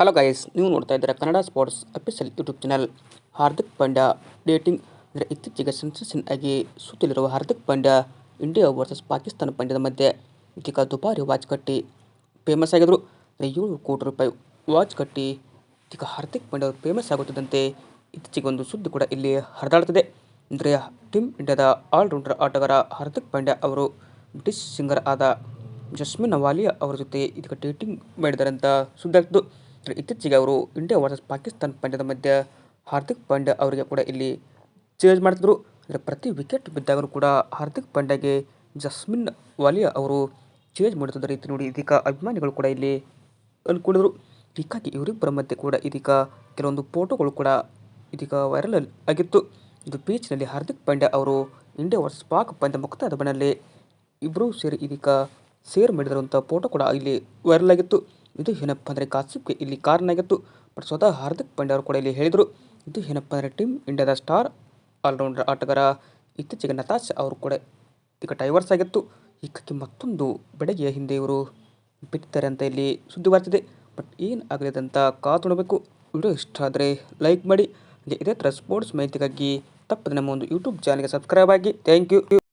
Hello guys ನೀವು ನೋಡ್ತಾ ಇದ್ದೀರಾ Kannada sports official YouTube channel Hardik Pandya dating ಅಂದರೆ ಇತ್ತೀಚೆಗೆ ಸೆನ್ಸೇಷನ್ ಆಗಿ ಸುತ್ತಲಿರುವ ಹಾರ್ದಿಕ್ ಪಾಂಡ್ಯ ಇಂಡಿಯಾ ವರ್ಸಸ್ ಪಾಕಿಸ್ತಾನ ಪಂದ್ಯದ ಮಧ್ಯೆ ಇದೀಗ ದುಬಾರಿ ವಾಚ್ ಕಟ್ಟಿ ಫೇಮಸ್ ಆಗಿದ್ರು. ಏಳು ಕೋಟಿ ರೂಪಾಯಿ ವಾಚ್ ಕಟ್ಟಿ ಇದೀಗ ಹಾರ್ದಿಕ್ ಪಾಂಡ್ಯ ಅವರು ಫೇಮಸ್ ಆಗುತ್ತಿದ್ದಂತೆ ಇತ್ತೀಚೆಗೆ ಒಂದು ಸುದ್ದಿ ಕೂಡ ಇಲ್ಲಿ ಹರಿದಾಡ್ತಿದೆ. ಅಂದರೆ ಟೀಮ್ ಇಂಡಿಯಾದ ಆಲ್ರೌಂಡರ್ ಆಟಗಾರ ಹಾರ್ದಿಕ್ ಪಾಂಡ್ಯ ಅವರು ಬ್ರಿಟಿಷ್ ಸಿಂಗರ್ ಆದ ಜಸ್ಮಿನ್ ವಾಲಿಯಾ ಅವರ ಜೊತೆ ಇದೀಗ ಡೇಟಿಂಗ್ ಮಾಡಿದ್ದಾರೆ ಅಂತ ಸುದ್ದಿ ಆಗ್ತಿದ್ದು. ಇತ್ತೀಚೆಗೆ ಅವರು ಇಂಡಿಯಾ ವರ್ಸಸ್ ಪಾಕಿಸ್ತಾನ ಪಂದ್ಯದ ಮಧ್ಯೆ ಹಾರ್ದಿಕ್ ಪಾಂಡ್ಯ ಅವರಿಗೆ ಕೂಡ ಇಲ್ಲಿ ಚೇಂಜ್ ಮಾಡ್ತಿದ್ರು. ಅಂದರೆ ಪ್ರತಿ ವಿಕೆಟ್ ಬಿದ್ದಾಗಲೂ ಕೂಡ ಹಾರ್ದಿಕ್ ಪಾಂಡ್ಯಗೆ ಜಸ್ಮಿನ್ ವಾಲಿಯಾ ಅವರು ಚೇಂಜ್ ಮಾಡುತ್ತಿದ್ದ ರೀತಿ ನೋಡಿ ಇದೀಗ ಅಭಿಮಾನಿಗಳು ಕೂಡ ಇಲ್ಲಿ ಅಂದ್ಕೊಂಡಿದ್ರು ಹೀಗಾಗಿ ಇವರಿಬ್ಬರ ಮಧ್ಯೆ ಕೂಡ ಇದೀಗ ಕೆಲವೊಂದು ಫೋಟೋಗಳು ಕೂಡ ಇದೀಗ ವೈರಲ್ ಆಗಿತ್ತು. ಇದು ಬೀಚ್ನಲ್ಲಿ ಹಾರ್ದಿಕ್ ಪಾಂಡ್ಯ ಅವರು ಇಂಡಿಯಾ ವರ್ಸಸ್ ಪಾಕ್ ಪಂದ್ಯ ಮುಕ್ತಾಯದ ಬಣ್ಣದಲ್ಲಿ ಇಬ್ಬರೂ ಸೇರಿ ಇದೀಗ ಸೇರ್ ಮಾಡಿರುವಂಥ ಫೋಟೋ ಕೂಡ ಇಲ್ಲಿ ವೈರಲ್ ಆಗಿತ್ತು. ಇದು ಏನಪ್ಪ ಅಂದರೆ ಗಾಸಿಪ್ಗೆ ಇಲ್ಲಿ ಕಾರಣ ಆಗಿತ್ತು ಬಟ್ ಸ್ವತಃ ಹಾರ್ದಿಕ್ ಪಾಂಡ್ಯ ಅವರು ಕೂಡ ಇಲ್ಲಿ ಹೇಳಿದರು. ಇದು ಏನಪ್ಪ ಅಂದರೆ ಟೀಮ್ ಇಂಡಿಯಾದ ಸ್ಟಾರ್ ಆಲ್ರೌಂಡರ್ ಆಟಗಾರ. ಇತ್ತೀಚೆಗೆ ನತಾಶ್ ಅವರು ಕೂಡ ಈಗ ಡೈವರ್ಸ್ ಆಗಿತ್ತು. ಈಗಕ್ಕೆ ಮತ್ತೊಂದು ಬೆಡಗಿಯ ಹಿಂದೆ ಇವರು ಬಿಟ್ಟಿದ್ದಾರೆ ಅಂತ ಇಲ್ಲಿ ಸುದ್ದಿ ಬರ್ತಿದೆ. ಬಟ್ ಏನು ಆಗಲಿದೆ ಅಂತ ಕಾದು ನೋಡಬೇಕು. ವಿಡಿಯೋ ಇಷ್ಟ ಆದರೆ ಲೈಕ್ ಮಾಡಿ. ಇದೇ ಥರ ಸ್ಪೋರ್ಟ್ಸ್ ಮಾಹಿತಿಗಾಗಿ ತಪ್ಪದೆ ನಮ್ಮ ಒಂದು ಯೂಟ್ಯೂಬ್ ಚಾನಲ್ಗೆ ಸಬ್ಸ್ಕ್ರೈಬ್ ಆಗಿ. Thank you